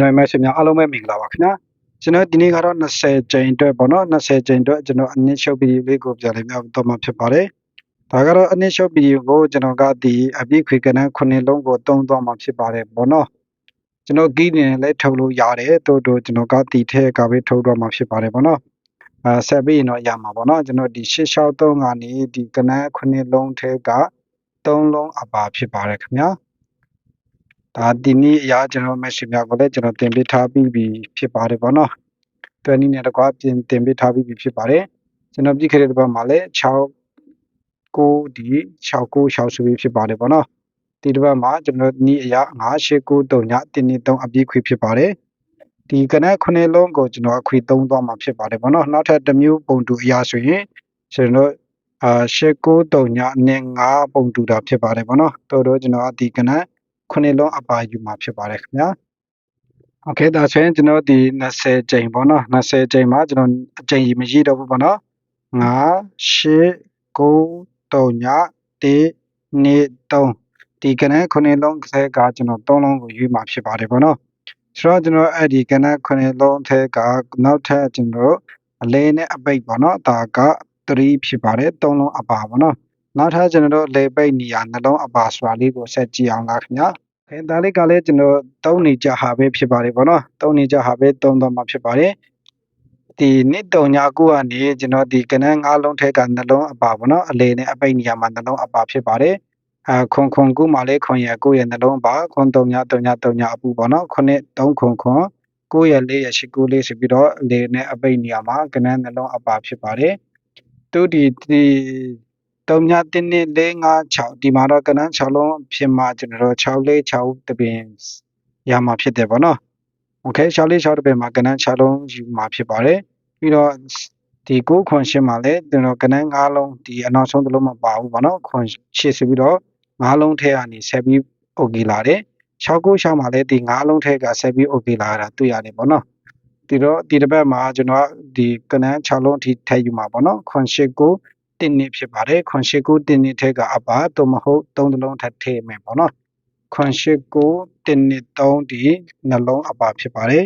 ကျွန်တော်ရဲ့ message များအားလုံးပဲမင်္ဂလာပါခင်ဗျာကျွန်တော်ဒီနေ့ကတော့20ကြိမ်အတွက်ပေါ့နော်20ကြိမ်အတွက်ကျွန်တော်အနည်းရှုပ်ဗီဒီယိုလေးကိုပြန်လည်ပြတော့မှာဖြစ်ပါတယ်ဒါကတော့အနည်းရှုပ်ဗီဒီယိုကိုကျွန်တော်ကဒီအပြည့်ခွေကနန်းခုနှစ်လုံးကိုတုံးသွားမှာဖြစ်ပါတယ်ပေါ့နော်ကျွန်တော်ဂီးနေလည်းထုတ်လို့ရတယ်တို့တို့ကျွန်တော်ကဒီထဲကပဲထုတ်တော့မှာဖြစ်ပါတယ်ပေါ့နော်အဲဆက်ပြီးရင်တော့ရမှာပေါ့နော်ကျွန်တော်ဒီ663ကနေဒီကနန်းခုနှစ်လုံးထဲက3လုံးအပါဖြစ်ပါတယ်ခင်ဗျာ ဒါဒီနေ့အရာကျွန်တော် message များကိုလည်းကျွန်တော်တင်ပေးထားပြီးပြီဖြစ်ပါတယ်ပေါ့နော်။တွဲနည်းနဲ့တကွာပြင်တင်ပေးထားပြီးပြီဖြစ်ပါတယ်။ကျွန်တော်ပြည့်ခဲ့တဲ့ဘက်မှာလည်း6 9ဒီ6 9 6ဆိုပြီးဖြစ်ပါတယ်ပေါ့နော်။ဒီတစ်ပတ်မှာကျွန်တော်နီးအရာ9 8 9 3ညတင်းနေ3အပြည့်ခွေဖြစ်ပါတယ်။ဒီကနက်ခုနှစ်လုံးကိုကျွန်တော်အခွေ3သွားမှာဖြစ်ပါတယ်ပေါ့နော်။နောက်ထပ်တစ်မျိုးပုံတူအရာဆိုရင်ကျွန်တော်အာ8 9 3ညနဲ့9ပုံတူတာဖြစ်ပါတယ်ပေါ့နော်။တော်တော်ကျွန်တော်ဒီကနက် ခုနှစ်လုံးအပါယူမှာဖြစ်ပါတယ်ခင်ဗျာโอเคဒါဆိုရင်ကျွန်တော်ဒီ20ကြိမ်ပေါ့နော်20ကြိမ်မှာကျွန်တော်အကြိမ်ကြီးမရှိတော့ဘူးပေါ့နော်9 8 9 3ည1 2 3ဒီကနန်းခုနှစ်လုံးဆဲကကျွန်တော်3လုံးကိုရွေးမှာဖြစ်ပါတယ်ပေါ့နော်ဆိုတော့ကျွန်တော်အဲ့ဒီကနန်းခုနှစ်လုံးထဲကနောက်ထပ်ကျွန်တော်အလဲနဲ့အပိတ်ပေါ့နော်ဒါက3ဖြစ်ပါတယ်3လုံးအပါပေါ့နော် နောက်ထပ်ကျွန်တော်တို့လေပိတ်နေရနှလုံးအပါစွာလေးကိုဆက်ကြည့်အောင်လားခင်ဗျာခဲဒါလေးကလည်းကျွန်တော်တုံးနေကြဟာပဲဖြစ်ပါတယ်ပေါ့နော်တုံးနေကြဟာပဲတုံးတော့မှာဖြစ်ပါတယ်ဒီနှစ်တုံညာကူကနေကျွန်တော်ဒီကနန်းငါးလုံးထဲကနှလုံးအပါပေါ့နော်အလေနဲ့အပိတ်နေရမှာနှလုံးအပါဖြစ်ပါတယ်အဲခွန်ခွန်ကူမှလည်းခွန်ရကိုရဲ့နှလုံးပါခွန်တုံညာတုံညာတုံညာအပူပေါ့နော်ခုနှစ်3ခွန်ခွန်ကိုရလေးရရှိကိုလေးဆိုပြီးတော့အလေနဲ့အပိတ်နေရမှာကနန်းနှလုံးအပါဖြစ်ပါတယ်သူဒီဒီ 3312456ဒီမှာတော့ကဏ္ဍ6လုံးဖြစ်မှာကျွန်တော်တို့646တပင်ရမှာဖြစ်တယ်ပေါ့နော်။ Okay 646တပင်မှာကဏ္ဍ6လုံးယူမှာဖြစ်ပါတယ်။ပြီးတော့ဒီ9ခွန်ရှင်းမှာလည်းကျွန်တော်ကဏ္ဍ9လုံးဒီအနောက်ဆုံးတစ်လုံးမပါဘူးပေါ့နော်။ခွန်ရှင်းဆိုပြီးတော့9လုံးထဲကနေဆက်ပြီး okay လာတယ်။696မှာလည်းဒီ9လုံးထဲကဆက်ပြီး okay လာတာတွေ့ရတယ်ပေါ့နော်။ဒီတော့ဒီတစ်ပတ်မှာကျွန်တော်ဒီကဏ္ဍ6လုံးအထိထည့်ယူမှာပေါ့နော်။ခွန်ရှင်းကို တင်းနှစ်ဖြစ်ပါတယ်ခွန်ရှိကိုတင်းနှစ်ထက်ကအပါသို့မဟုတ်သုံးလုံးထပ်ထည့်မယ်ပေါ့နော်ခွန်ရှိကိုတင်းနှစ်သုံးဒီနှလုံးအပါဖြစ်ပါတယ်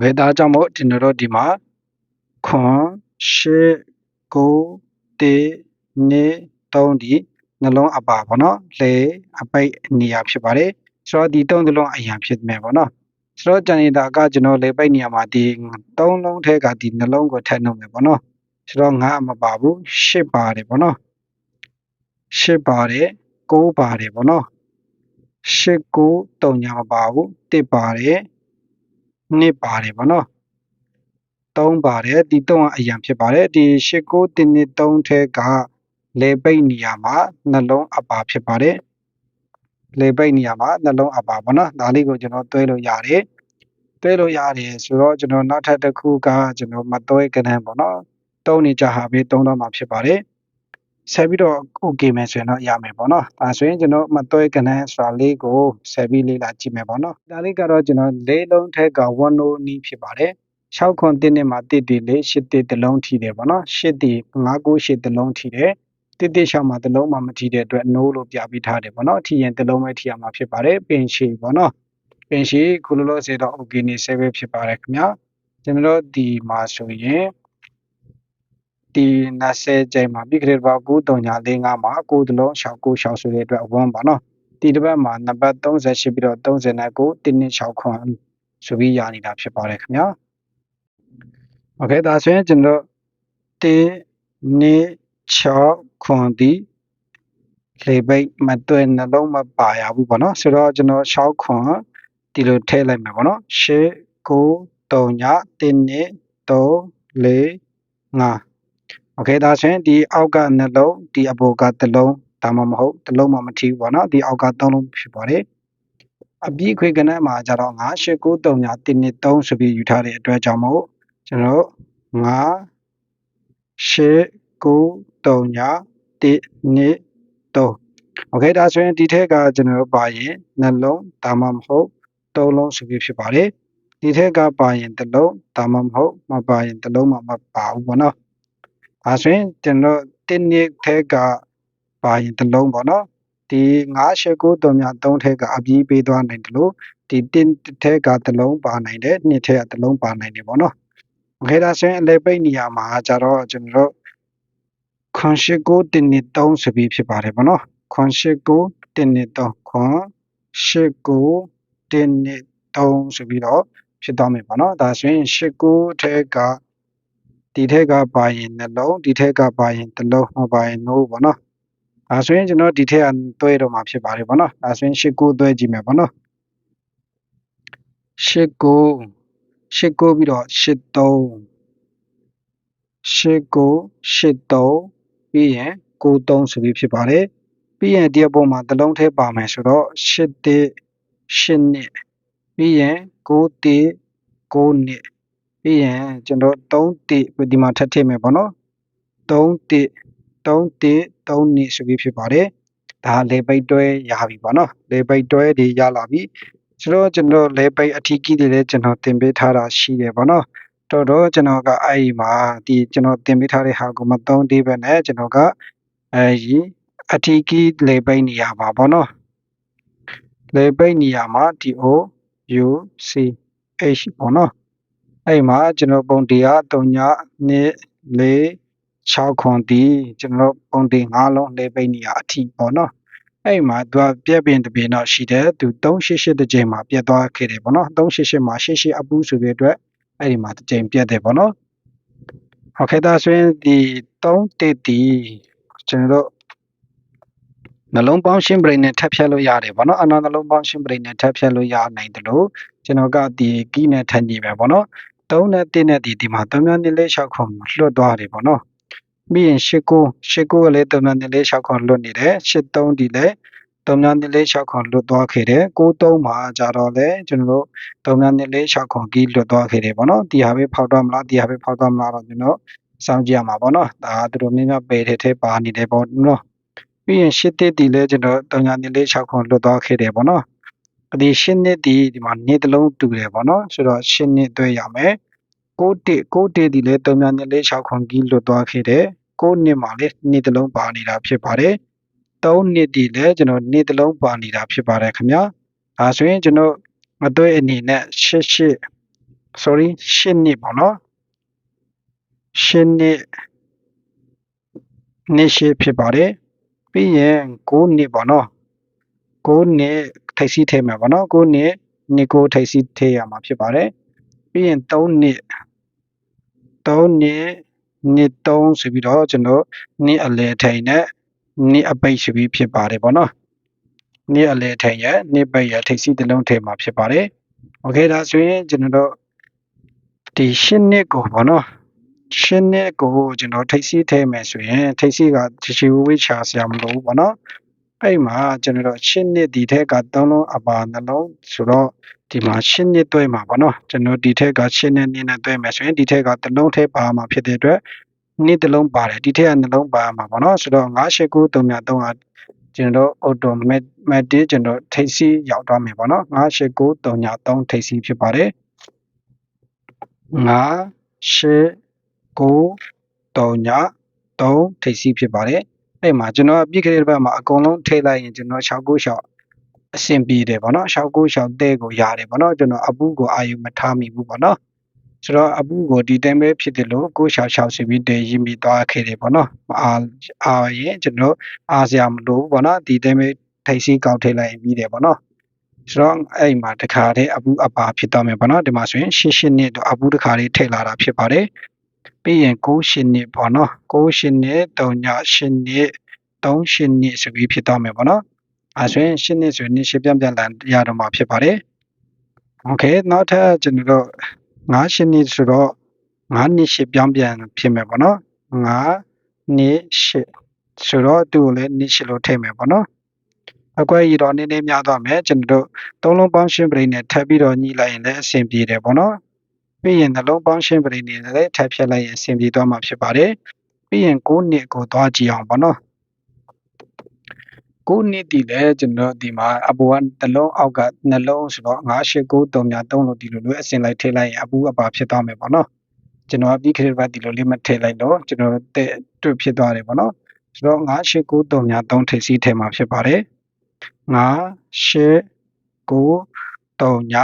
ဝေဒါကြောင့်မို့ကျွန်တော်တို့ဒီမှာခွန်ရှိကိုတင်းနှစ်သုံးဒီနှလုံးအပါပေါ့နော်လေအပိတ်နေရာဖြစ်ပါတယ်ဆိုတော့ဒီသုံးလုံးအရာဖြစ်မယ်ပေါ့နော်ဆိုတော့ဂျန်နေတာကကျွန်တော်လေပိတ်နေရာမှာဒီသုံးလုံးထဲကဒီနှလုံးကိုထည့်နှုတ်မယ်ပေါ့နော် ဆိုတော့9မပါဘူး10ပါတယ်ဗောနော်10ပါတယ်9ပါတယ်ဗောနော်10 9 3ညာမပါဘူး1ပါတယ်2ပါတယ်ဗောနော်3ပါတယ်ဒီ3ကအရန်ဖြစ်ပါတယ်ဒီ10 9 1 2 3ထဲကလေပိတ်နေရာမှာနှလုံးအပါဖြစ်ပါတယ်လေပိတ်နေရာမှာနှလုံးအပါဗောနော်ဒါလေးကိုကျွန်တော်တွဲလို့ရတယ်တွဲလို့ရတယ်ဆိုတော့ကျွန်တော်နောက်ထပ်တစ်ခုကကျွန်တော်မတွဲကနန်းပေါ့နော် သုံးနေကြဟာပဲသုံးတော့မှာဖြစ်ပါတယ်ဆက်ပြီးတော့ okay မယ်ဆိုရင်တော့ရမယ်ပေါ့နော်ဒါဆိုရင်ကျွန်တော်မတွဲကနန်းဆိုတာလေးကိုဆက်ပြီးလေ့လာကြည့်မယ်ပေါ့နော်ဒါလေးကတော့ကျွန်တော်လေးလုံးထက်က1နီးဖြစ်ပါတယ်6ခွန်1နှစ်မှာတစ်တီလေး8တစ်တလုံးထိတယ်ပေါ့နော်8တီ9 9 8တလုံးထိတယ်တစ်တစ်ရှောင်းမှာတလုံးမှမထိတဲ့အတွက် no လို့ပြပေးထားတယ်ပေါ့နော်ထိရင်တလုံးပဲထိရမှာဖြစ်ပါတယ်ပင်ရှိပေါ့နော်ပင်ရှိခုလိုလိုစေတော့ okay နေ save ဖြစ်ပါတယ်ခင်ဗျာကျွန်တော်တို့ဒီမှာဆိုရင် ဒီ20ကျိန်မှာပြီးကြတဲ့ဘာ9345မှာ9တလုံး6 9 6ဆိုတဲ့အတွက်1ပါနော်ဒီတစ်ပတ်မှာနံပါတ်38ပြီးတော့39 126ခွန်ဆိုပြီးရနေတာဖြစ်ပါတယ်ခင်ဗျာโอเคဒါဆိုရင်ကျွန်တော်1 2 6ခွန်ဒီလေပိတ်မတွဲနှလုံးမပါရဘူးပေါ့နော်ဆိုတော့ကျွန်တော်6ခွန်ဒီလိုထည့်လိုက်မယ်ပေါ့နော်8 9 3ည1 2 3 4 5 โอเคဒါဆိုရင်ဒီအောက်ကနှလုံးဒီအပေါ်ကတစ်လုံးဒါမှမဟုတ်တစ်လုံးမှမထီးဘူးပေါ့နော်ဒီအောက်ကသုံးလုံးဖြစ်ပါတယ်အပြည့်ခွေကနန်းမှာကျတော့9 8 9 3ညာ1 2 3ဆိုပြီးယူထားတဲ့အတွက်ကြောင့်မို့ကျွန်တော်9 8 9 3ညာ1 2 3โอเคဒါဆိုရင်ဒီထက်ကကျွန်တော်ပါရင်နှလုံးဒါမှမဟုတ်သုံးလုံးဆိုပြီးဖြစ်ပါတယ်ဒီထက်ကပါရင်တစ်လုံးဒါမှမဟုတ်မပါရင်တစ်လုံးမှမပါဘူးပေါ့နော်။ အဲဆိုရင်ကျွန်တော်တစ်နှစ်ထဲကပါရင်တစ်လုံးပေါ့နော်ဒီ989တော်များ3ထဲကအပြီးပေးသွားနိုင်တယ်လို့ဒီတင်ထဲကတစ်လုံးပါနိုင်တယ်နှစ်ထဲကတစ်လုံးပါနိုင်တယ်ပေါ့နော်ခဲဒါဆိုရင်အလဲပိတ်နေရာမှာကျတော့ကျွန်တော်တို့989တင်နှစ်3ဆိုပြီးဖြစ်ပါတယ်ပေါ့နော်989တင်နှစ်3 989တင်နှစ်3ဆိုပြီးတော့ဖြစ်သွားမယ်ပေါ့နော်ဒါဆိုရင်89ထဲက ဒီထက်ကပါရင်နှလုံးဒီထက်ကပါရင်တစ်လုံးမပါရင် no ပေါ့နော်ဒါဆိုရင်ကျွန်တော်ဒီထက်ကတွဲတော့မှာဖြစ်ပါတယ်ပေါ့နော်ဒါဆိုရင်ရှိကိုတွဲကြည့်မယ်ပေါ့နော်ရှိကိုရှိကိုပြီးတော့ရှိ3ရှိကိုရှိ3ပြီးရင်ကို3ဆိုပြီးဖြစ်ပါတယ်ပြီးရင်ဒီအပေါ်မှာတစ်လုံးထဲပါမယ်ဆိုတော့ရှိ1ရှိ2ပြီးရင်ကို1ကို2 ပြီးရင်ကျွန်တော်3တိဒီမှာထပ်ထည့်မယ်ပေါ့နော်3တိ3တိ3နိဆိုပြီးဖြစ်ပါတယ်ဒါလေပိတ်တွဲရပြီပေါ့နော်လေပိတ်တွဲတွေရလာပြီဆိုတော့ကျွန်တော်လေပိတ်အထီးကြီးတွေလည်းကျွန်တော်တင်ပေးထားတာရှိတယ်ပေါ့နော်တော်တော့ကျွန်တော်ကအဲ့ဒီမှာဒီကျွန်တော်တင်ပေးထားတဲ့ဟာကိုမသုံးသေးပဲနဲ့ကျွန်တော်ကအဲဒီအထီးကြီးလေပိတ်နေရပါပေါ့နော်လေပိတ်နေရမှာ DO U C H ပေါ့နော် အဲ့မှာကျွန်တော်ပုံတရား3ည2 4 6ခွန်ဒီကျွန်တော်ပုံတင်5လုံးလေးပိတ်နေရအထိပေါ့နော်အဲ့မှာသူကပြက်ပင်တပင်တော့ရှိတယ်သူ388တစ်ကြိမ်မှာပြက်သွားခဲ့တယ်ပေါ့နော်388မှာ88အပူဆိုပြီးအတွက်အဲ့ဒီမှာတစ်ကြိမ်ပြက်တယ်ပေါ့နော်ဟုတ်ကဲ့ဒါဆိုရင်ဒီ3တစ်တီကျွန်တော်တို့ နှလုံးပေါင်းရှင်းပရိနဲ့ထပ်ဖြတ်လို့ရတယ်ပေါ့နော်အနာနှလုံးပေါင်းရှင်းပရိနဲ့ထပ်ဖြတ်လို့ရနိုင်တယ်လို့ကျွန်တော်ကဒီကီးနဲ့ထပ်ကြည့်ပဲပေါ့နော်3နဲ့1နဲ့ဒီဒီမှာ3နဲ့4 6ခုလွတ်သွားတယ်ပေါ့နော်ပြီးရင်8ကို8ကိုကလည်း3နဲ့4 6ခုလွတ်နေတယ်8 3ဒီလည်း3နဲ့4 6ခုလွတ်သွားခဲ့တယ်9 3မှာကြတော့လေကျွန်တော်တို့3နဲ့4 6ခုကီးလွတ်သွားခဲ့တယ်ပေါ့နော်ဒီဟာပဲဖောက်တော့မလားဒီဟာပဲဖောက်တော့မလားတော့ကျွန်တော်စောင့်ကြည့်ရမှာပေါ့နော်ဒါသူတို့များများပယ်ထဲထဲပါနေတယ်ပေါ့နော် ပြီးရင်ရှစ်တစ်တီလည်းကျွန်တော်3ညာနေလေး6ခွန်လွတ်သွားခဲ့တယ်ပေါ့နော်ဒီရှစ်နှစ်တီဒီမှာနှစ်တလုံးတူတယ်ပေါ့နော်ဆိုတော့ရှစ်နှစ်တွေ့ရမယ်6တစ်6တစ်တီလည်း3ညာနေလေး6ခွန်ကြီးလွတ်သွားခဲ့တယ်6နှစ်မှာလည်းနှစ်တလုံးပါနေတာဖြစ်ပါတယ်3နှစ်တီလည်းကျွန်တော်နှစ်တလုံးပါနေတာဖြစ်ပါတယ်ခင်ဗျာဒါဆိုရင်ကျွန်တော်အတွေ့အနေနဲ့ရှစ်ရှစ် sorry ရှစ်နှစ်ပေါ့နော်ရှစ်နှစ်နှစ်ရှစ်ဖြစ်ပါတယ် ပြီးရင်9နှစ်ပေါ့နော်9နှစ်ထိပ်စီးထည့်မှာပေါ့နော်9နှစ်နှစ်ကိုထိပ်စီးထည့်ရမှာဖြစ်ပါတယ်ပြီးရင်3နှစ်3နှစ်နှစ်3ဆိုပြီးတော့ကျွန်တော်နှစ်အလဲထိန်နဲ့နှစ်အပိတ်ဆိုပြီးဖြစ်ပါတယ်ပေါ့နော်နှစ်အလဲထိန်ရဲ့နှစ်ပိတ်ရဲ့ထိပ်စီးတစ်လုံးထည့်မှာဖြစ်ပါတယ်โอเคဒါဆိုရင်ကျွန်တော်တို့ဒီရှင်းနှစ်ကိုပေါ့နော် ရှင်းနှစ်ကိုကျွန်တော်ထိပ်စီးထည့်မယ်ဆိုရင်ထိပ်စီးကချီချီဝေးချာဆရာမလို့ပေါ့နော်အဲ့မှာကျွန်တော်တို့ရှင်းနှစ်ဒီထက်ကသုံးလုံးအပါနှလုံးဆိုတော့ဒီမှာရှင်းနှစ်တွဲမှာပေါ့နော်ကျွန်တော်ဒီထက်ကရှင်းနှစ်နှစ်နဲ့တွဲမယ်ဆိုရင်ဒီထက်ကတစ်လုံးထဲပါမှာဖြစ်တဲ့အတွက်နှစ်တစ်လုံးပါတယ်ဒီထက်ကနှလုံးပါမှာပေါ့နော်ဆိုတော့98933ကကျွန်တော် automatic ကျွန်တော်ထိပ်စီးရောက်သွားမယ်ပေါ့နော်98933ထိပ်စီးဖြစ်ပါတယ်9 9 3ည3ထိပ်စီးဖြစ်ပါတယ်အဲ့မှာကျွန်တော်အပြည့်ကလေးတစ်ပတ်မှာအကုန်လုံးထိလိုက်ရင်ကျွန်တော်696အဆင်ပြေတယ်ပေါ့နော်696တဲ့ကိုရတယ်ပေါ့နော်ကျွန်တော်အပူကိုအာယူမထားမိဘူးပေါ့နော်ဆိုတော့အပူကိုဒီတိုင်းပဲဖြစ်တယ်လို့966စီပြီးတည်ရင်းပြီးသွားခဲ့တယ်ပေါ့နော်အာအာရင်ကျွန်တော်အားစရာမလိုဘူးပေါ့နော်ဒီတိုင်းပဲထိပ်စီးကောက်ထိလိုက်ပြီးတယ်ပေါ့နော်ဆိုတော့အဲ့မှာတခါတည်းအပူအပါဖြစ်တော့မယ်ပေါ့နော်ဒီမှာဆိုရင်ရှင်းရှင်းနဲ့တော့အပူတခါလေးထည့်လာတာဖြစ်ပါတယ် ပြီးရင်9ရှင်နှစ်ပေါ့နော်9ရှင်နှစ်3ညရှင်နှစ်3ရှင်နှစ်ဆိုပြီးဖြစ်သွားမယ်ပေါ့နော်အဲဆိုရင်ရှင်နှစ်ဆိုရင်ရှင်းပြန်ပြန်လာရတော့မှာဖြစ်ပါတယ်โอเคနောက်ထပ်ကျွန်တော်တို့9ရှင်နှစ်ဆိုတော့9နှစ်ရှင်းပြန်ပြန်ဖြစ်မယ်ပေါ့နော်9နှစ်ရှင်းဆိုတော့သူ့ကိုလည်းနှစ်ရှင်းလို့ထည့်မယ်ပေါ့နော်အကွက်ရတော့နည်းနည်းများသွားမယ်ကျွန်တော်တို့သုံးလုံးပေါင်းရှင်းပရိနဲ့ထပ်ပြီးတော့ညှိလိုက်ရင်လည်းအဆင်ပြေတယ်ပေါ့နော် ပြီးရင်နှလုံးပေါင်းရှင်းပရိနေလည်းထပ်ဖြတ်လိုက်ရင်အဆင်ပြေသွားမှာဖြစ်ပါတယ်ပြီးရင်9နှစ်ကိုသွားကြည့်အောင်ပေါ့နော်9နှစ်တည်လဲကျွန်တော်ဒီမှာအပူကတစ်လုံးအောက်ကနှလုံးဆိုတော့98933လို့ဒီလိုလိုအစင်လိုက်ထည့်လိုက်ရင်အပူအပါဖြစ်သွားမယ်ပေါ့နော်ကျွန်တော်ပြီးခရစ်ဘတ်ဒီလိုလေးမထည့်လိုက်တော့ကျွန်တော်တဲ့တွေ့ဖြစ်သွားတယ်ပေါ့နော်ဆိုတော့98933ထိပ်စီးထည့်မှာဖြစ်ပါတယ်8 9 3ည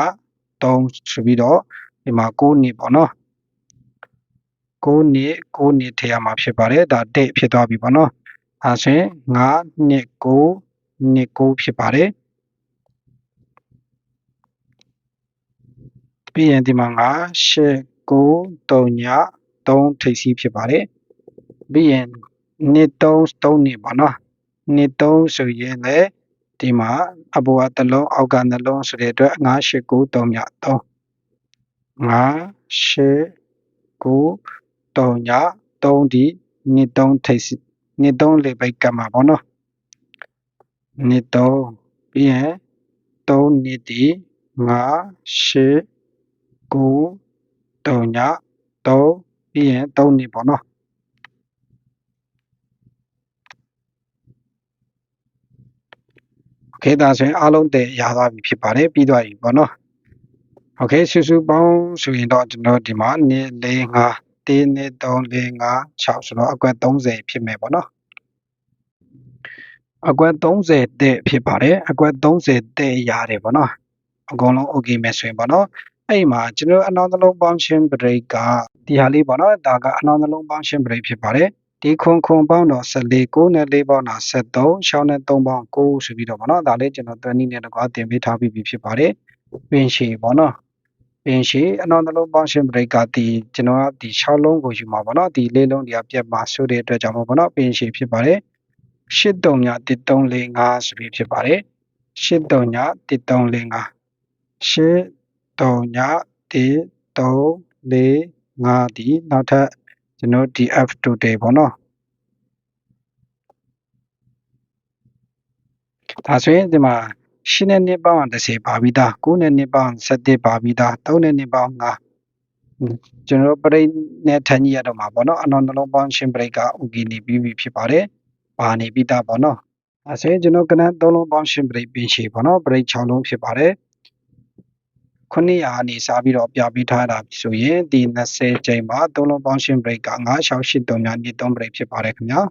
3ဆိုပြီးတော့ ဒီမှာ9နှစ်ပေါ့နော်9နှစ်9နှစ်ထည့်ရမှာဖြစ်ပါတယ်ဒါတဲ့ဖြစ်သွားပြီပေါ့နော်အဲဆိုရင်9နှစ်9နှစ်9ဖြစ်ပါတယ်ပြီးရင်ဒီမှာ9 8 9 3ည3ထိပ်စီးဖြစ်ပါတယ်ပြီးရင်နှစ်3 3နှစ်ပေါ့နော်နှစ်3ဆိုရင်လည်းဒီမှာအပေါ်ကတစ်လုံးအောက်ကနှလုံးဆိုတဲ့အတွက်9 8 9 3ည3 5 8 9 3ည3ဒီနှစ်3ထိပ်စီနှစ်3လေပိတ်ကတ်မှာပေါ့နော်နှစ်3ပြီးရင်3နှစ်ဒီ5 8 9 3ည3ပြီးရင်3နှစ်ပေါ့နော်โอเคဒါဆိုရင်အားလုံးတည်ရသွားပြီဖြစ်ပါတယ်ပြီးသွားပြီပေါ့နော် โอเคစုစုပေါင်းဆိုရင်တော့ကျွန်တော်ဒီမှာ2 4 5 1 2 3 4 5 6ဆိုတော့အကွက်30ဖြစ်မယ်ပေါ့နော်အကွက်30တဲ့ဖြစ်ပါတယ်အကွက်30တဲ့ရတယ်ပေါ့နော်အကုန်လုံး okay မယ်ဆိုရင်ပေါ့နော်အဲ့မှာကျွန်တော်အနောက်နှလုံးပေါင်းခြင်း break ကဒီဟာလေးပေါ့နော်ဒါကအနောက်နှလုံးပေါင်းခြင်း break ဖြစ်ပါတယ်ဒီခွန်ခွန်ပေါင်းတော့14 9နဲ့4ပေါင်းတော့73 6နဲ့3ပေါင်း9ဆိုပြီးတော့ပေါ့နော်ဒါလေးကျွန်တော်20နဲ့တကွာတင်ပေးထားပြီးပြီဖြစ်ပါတယ်ပင်ရှည်ပေါ့နော် ပင်ရှည်အနောက်နှလုံးပေါင်းခြင်း break ကဒီကျွန်တော်ကဒီ6လုံးကိုယူမှာပေါ့နော်ဒီလေးလုံးတွေကပြတ်မှာဆိုတဲ့အတွက်ကြောင့်ပေါ့နော်ပင်ရှည်ဖြစ်ပါတယ်8တုံည1345ဆိုပြီးဖြစ်ပါတယ်8တုံည1345 8တုံည1345ဒီနောက်ထပ်ကျွန်တော် df total ပေါ့နော်ဒါဆိုရင်ဒီမှာ ရှင်းတဲ့နှစ်ပေါင်း30ပါပြီးသား9နဲ့နှစ်ပေါင်း7ပါပြီးသား3နဲ့နှစ်ပေါင်း5ကျွန်တော်ပြိနဲ့ထန်ကြီးရတော့မှာပေါ့နော်အနောက်နှလုံးပေါင်းရှင်းပရိတ်ကဥကီနေပြီးပြီဖြစ်ပါတယ်ပါနေပြီးသားပေါ့နော်အဲဆိုရင်ကျွန်တော်ကနန်း3လုံးပေါင်းရှင်းပရိတ်ပင်ရှည်ပေါ့နော်ပရိတ်6လုံးဖြစ်ပါတယ်900အနေစားပြီးတော့ပြပေးထားတာဆိုရင်ဒီ20ချိန်မှာ3လုံးပေါင်းရှင်းပရိတ်က9683များနေ3ပရိတ်ဖြစ်ပါတယ်ခင်ဗျာ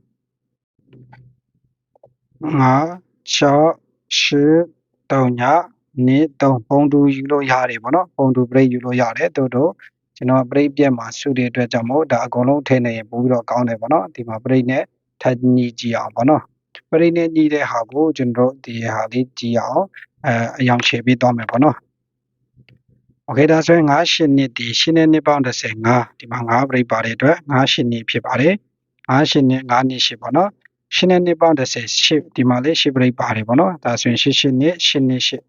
9 6 8 3ညနေ3ပုံတူယူလို့ရတယ်ပေါ့နော်ပုံတူပရိတ်ယူလို့ရတယ်တို့တို့ကျွန်တော်ပရိတ်ပြက်မှာစုတဲ့အတွက်ကြောင့်မို့ဒါအကုန်လုံးထည့်နေရင်ပို့ပြီးတော့ကောင်းတယ်ပေါ့နော်ဒီမှာပရိတ်နဲ့ထပ်ညီကြည့်အောင်ပေါ့နော်ပရိတ်နဲ့ညီတဲ့ဟာကိုကျွန်တော်ဒီဟာလေးကြည့်အောင်အဲအယောင်ချေပေးသွားမယ်ပေါ့နော်โอเคဒါဆိုရင်9ရှစ်နှစ်ဒီရှင်းတဲ့နှစ်ပေါင်း35ဒီမှာ9ပရိတ်ပါတဲ့အတွက်9ရှစ်နှစ်ဖြစ်ပါတယ်9ရှစ်နှစ်9နှစ်ရှစ်ပေါ့နော် ရှင်းတဲ့နှစ်ပေါင်း38ဒီမှာလေးရှစ်ပရိတ်ပါတယ်ပေါ့နော်ဒါဆိုရင်ရှစ်ရှစ်နှစ်ရှစ်နှစ်ရှစ်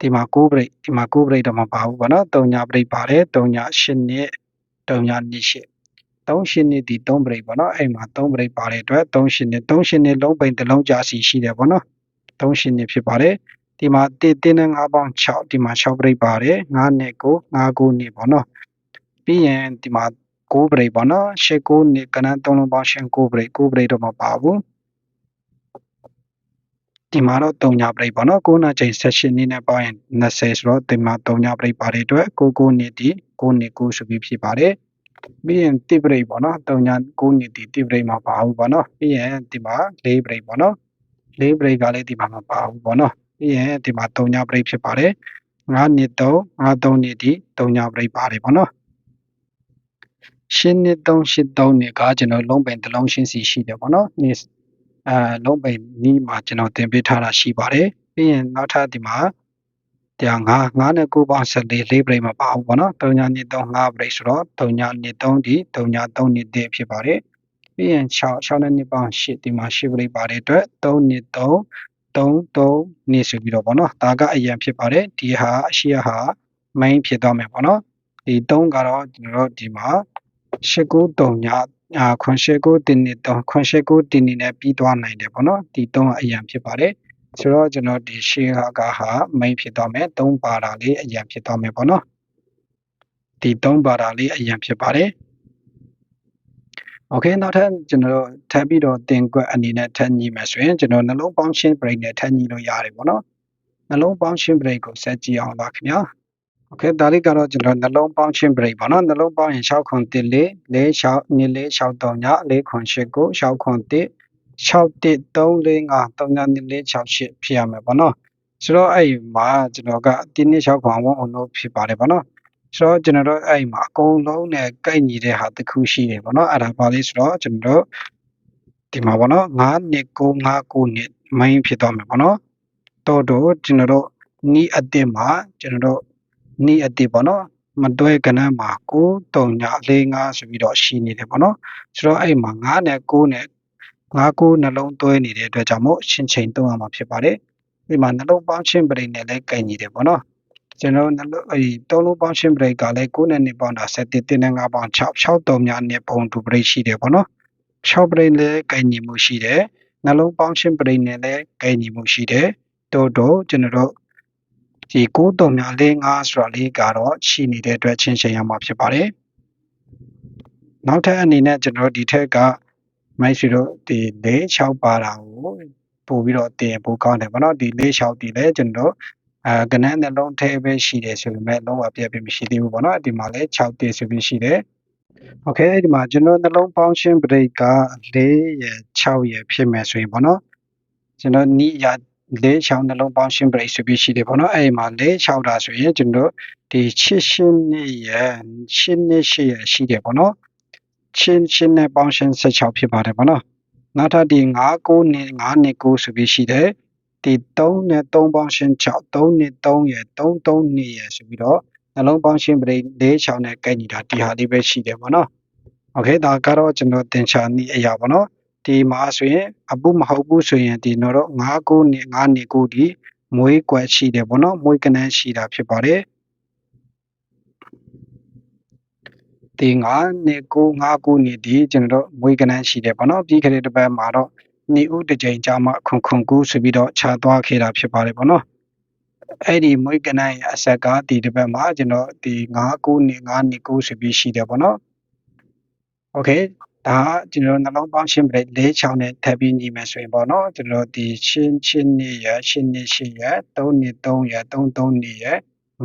ဒီမှာ9ပရိတ်ဒီမှာ9ပရိတ်တော့မပါဘူးပေါ့နော်3ညာပရိတ်ပါတယ်3ညာ8နှစ်3ညာနှစ်ရှစ်3ရှစ်နှစ်ဒီ3ပရိတ်ပေါ့နော်အဲ့မှာ3ပရိတ်ပါတဲ့အတွက်3ရှစ်နှစ်3ရှစ်နှစ်လုံးပိန်တစ်လုံးကြာစီရှိတယ်ပေါ့နော်3ရှစ်နှစ်ဖြစ်ပါတယ်ဒီမှာ1 1နဲ့5ပေါင်း6ဒီမှာ6ပရိတ်ပါတယ်5နဲ့9 5 9နှစ်ပေါ့နော်ပြီးရင်ဒီမှာ 9ပရိတ်ပေါ့နော်8 9နှစ်ကနန်း3လုံးပေါင်းရှင်9ပရိတ်9ပရိတ်တော့မပါဘူးဒီမှာတော့3ညပရိတ်ပေါ့နော်9နာချိန်16နှစ်နဲ့ပေါင်းရင်20ဆိုတော့ဒီမှာ3ညပရိတ်ပါတဲ့အတွက်9 9နှစ်ဒီ9နှစ်9ဆိုပြီးဖြစ်ပါတယ်ပြီးရင်တိပရိတ်ပေါ့နော်3ည9နှစ်ဒီတိပရိတ်မှာပါဘူးပေါ့နော်ပြီးရင်ဒီမှာ4ပရိတ်ပေါ့နော်4ပရိတ်ကလည်းဒီမှာမပါဘူးပေါ့နော်ပြီးရင်ဒီမှာ3ညပရိတ်ဖြစ်ပါတယ်9နှစ်3 5 3နှစ်ဒီ3ညပရိတ်ပါတယ်ပေါ့နော် ရှင်းနှစ်3ရှင်း3နှစ်ကကျွန်တော်လုံးပင်တစ်လုံးရှင်းစီရှိတယ်ပေါ့နော်နေ့အဲလုံးပိန်နီးမှာကျွန်တော်တင်ပေးထားတာရှိပါတယ်ပြီးရင်နောက်ထပ်ဒီမှာတရား9 9နဲ့9ပေါင်း14လေးပရိတ်မပါဘူးပေါ့နော်3ညာနှစ်3 5ပရိတ်ဆိုတော့3ညာနှစ်3ဒီ3ညာ3နှစ်တည်းဖြစ်ပါတယ်ပြီးရင်6 6နဲ့နှစ်ပေါင်း8ဒီမှာ8ပရိတ်ပါတဲ့အတွက်3နှစ်3 3 3နှစ်ဆိုပြီးတော့ပေါ့နော်ဒါကအရင်ဖြစ်ပါတယ်ဒီဟာအရှိဟာ main ဖြစ်သွားမယ်ပေါ့နော်ဒီ3ကတော့ကျွန်တော်တို့ဒီမှာ 8 9 3ညအာခွန်ရှေကိုတင်နေတော့ခွန်ရှေကိုတင်နေနဲ့ပြီးသွားနိုင်တယ်ပေါ့နော်ဒီသုံးကအရန်ဖြစ်ပါတယ်ဆိုတော့ကျွန်တော်ဒီရှေဟာကဟာ main ဖြစ်သွားမယ်သုံးပါတာလေးအရန်ဖြစ်သွားမယ်ပေါ့နော်ဒီသုံးပါတာလေးအရန်ဖြစ်ပါတယ်โอเคနောက်ထပ်ကျွန်တော်ထပ်ပြီးတော့တင်ကွက်အနေနဲ့ထပ်ညီမယ်ဆိုရင်ကျွန်တော်နှလုံးပေါင်းရှင်း break နဲ့ထပ်ညီလို့ရတယ်ပေါ့နော်နှလုံးပေါင်းရှင်း break ကိုဆက်ကြည့်အောင်ပါခင်ဗျာ โอเคဒါလေးကတော့ကျွန်တော်နှလုံးပေါင်းချင်း break ပေါ့နော်နှလုံးပေါင်းရင်6ခွန်1 4 4 6 2 4 6 3ည4ခွန်8 9 6ခွန်1 613453453946ဖြစ်ရမယ်ပေါ့နော်ဆိုတော့အဲ့ဒီမှာကျွန်တော်ကတင်းနှစ်6ခွန်ဝန်းအောင်လို့ဖြစ်ပါတယ်ပေါ့နော်ဆိုတော့ကျွန်တော်တို့အဲ့ဒီမှာအကုန်လုံးနဲ့ကိုက်ညီတဲ့ဟာတစ်ခုရှိတယ်ပေါ့နော်အဲ့ဒါပါလေးဆိုတော့ကျွန်တော်တို့ဒီမှာပေါ့နော်9နှစ်9 9 9နှစ် main ဖြစ်သွားမယ်ပေါ့နော်တော့တော့ကျွန်တော်တို့နီးအစ်စ်မှာကျွန်တော်တို့ နီးအစ်စ်ပေါ့နော်မတွဲကနန်းမှာ9 3ည4 5ဆိုပြီးတော့ရှိနေတယ်ပေါ့နော်ဆိုတော့အဲ့မှာ9နဲ့9နဲ့9 9နှလုံးတွဲနေတဲ့အတွက်ကြောင့်မို့ရှင်းချိန်သုံးရမှာဖြစ်ပါတယ်ဒီမှာနှလုံးပေါင်းချင်းပရိနဲ့လည်းကိုင်ညီတယ်ပေါ့နော်ကျွန်တော်နှလုံးအဲဒီသုံးလုံးပေါင်းချင်းပရိကလည်း9နဲ့2ပေါင်းတာ7တင်းနဲ့5ပေါင်း6 6 3များနဲ့ပုံတူပရိရှိတယ်ပေါ့နော်6ပရိလည်းကိုင်ညီမှုရှိတယ်နှလုံးပေါင်းချင်းပရိနဲ့လည်းကိုင်ညီမှုရှိတယ်တို့တော့ကျွန်တော်တို့ ဒီ9တုံများ၄5ဆိုတာလေးကတော့ရှိနေတဲ့အတွက်ချင်းချင်းရမှာဖြစ်ပါတယ်နောက်ထပ်အနေနဲ့ကျွန်တော်ဒီထက်ကမိုက်စီတို့ဒီ၄6ပါတာကိုပို့ပြီးတော့တင်ပို့ကောင်းတယ်ဗောနော်ဒီ၄6ဒီလည်းကျွန်တော်အဲကနန်းနှလုံးထဲပဲရှိတယ်ဆိုပေမဲ့လုံးဝပြည့်ပြည့်မရှိသေးဘူးဗောနော်ဒီမှာလည်း6တင်ဆိုပြီးရှိတယ်โอเคဒီမှာကျွန်တော်နှလုံးပေါင်းရှင်း break က4ရယ်6ရယ်ဖြစ်မယ်ဆိုရင်ဗောနော်ကျွန်တော်နီးရ လေးချောင်းနှလုံးပေါင်းရှင်း break ဆိုပြီးရှိတယ်ပေါ့နော်အဲ့ဒီမှာလေးချောင်းတာဆိုရင်ကျွန်တော်ဒီချစ်ရှင်းနဲ့ရရှင်းနဲ့ရှိရရှိတယ်ပေါ့နော်ချင်းချင်းနဲ့ပေါင်းရှင်း16ဖြစ်ပါတယ်ပေါ့နော်နောက်ထပ်ဒီ9 9နဲ့9နဲ့9ဆိုပြီးရှိတယ်ဒီ3နဲ့3ပေါင်းရှင်း6 3နဲ့3ရယ်3 3နဲ့ရယ်ဆိုပြီးတော့နှလုံးပေါင်းရှင်း break လေးချောင်းနဲ့ကိုက်ညီတာဒီဟာလေးပဲရှိတယ်ပေါ့နော်โอเคဒါကတော့ကျွန်တော်သင်ချာနည်းအရာပေါ့နော် ဒီမှာဆိုရင်အပုမဟုတ်ဘူးဆိုရင်ဒီတော့9ခုနဲ့9နှစ်ခုဒီမွေးကွက်ရှိတယ်ပေါ့နော်မွေးကနန်းရှိတာဖြစ်ပါတယ်ဒီ9နှစ်9 9ခုနှစ်ဒီကျွန်တော်တို့မွေးကနန်းရှိတယ်ပေါ့နော်ပြီးခဲ့တဲ့တစ်ပတ်မှာတော့နေဦးတစ်ကြိမ်ကြာမှခွန်ခွန်ကူးဆိုပြီးတော့ခြာသွားခဲ့တာဖြစ်ပါတယ်ပေါ့နော်အဲ့ဒီမွေးကနန်းရဲ့အဆက်ကဒီတစ်ပတ်မှာကျွန်တော်ဒီ9ခုနှစ်9နှစ်9ဆိုပြီးရှိတယ်ပေါ့နော်โอเค ဒါကျွန်တော်နှလုံးပေါင်းရှင်းပရိတ်၄ချောင်းနဲ့ထပ်ပြီးညီမယ်ဆိုရင်ပေါ့နော်ကျွန်တော်ဒီရှင်းရှင်းနေရရှင်းနေရှင်းရ၃နေ၃ရ၃၃နေရ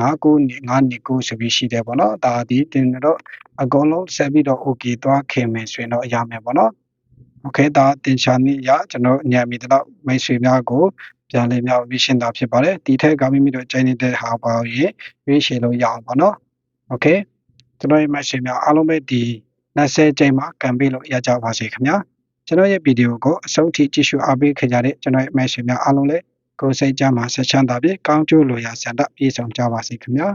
၅ကိုနေ၅နေကိုဆိုပြီးရှိတယ်ပေါ့နော်ဒါဒီတင်တော့အကုန်လုံးဆက်ပြီးတော့ okay သွားခင်မယ်ဆိုရင်တော့အရမယ်ပေါ့နော် okay ဒါတင်ရှာနေရကျွန်တော်ညံမိတော့မိတ်ဆွေများကိုပြန်လည်မြောက်ပြီးရှင်းတာဖြစ်ပါတယ်ဒီထက်ကမိမိတို့ချိန်နေတဲ့ဟာပါရင်ရွေးရှည်လို့ရအောင်ပေါ့နော် okay ကျွန်တော်ရဲ့ message များအားလုံးပဲဒီ 20ကြိမ်မှာကံပေးလို့ရကြပါစေခင်ဗျာကျွန်တော်ရဲ့ဗီဒီယိုကိုအဆုံးထိကြည့်ရှုအားပေးခဲ့ကြတဲ့ကျွန်တော်ရဲ့မိတ်ဆွေများအားလုံးလည်းကိုယ်စိတ်ကြမှာဆက်ချမ်းသာပြီးကောင်းကျိုးလိုရာဆန္ဒပြည့်စုံကြပါစေခင်ဗျာ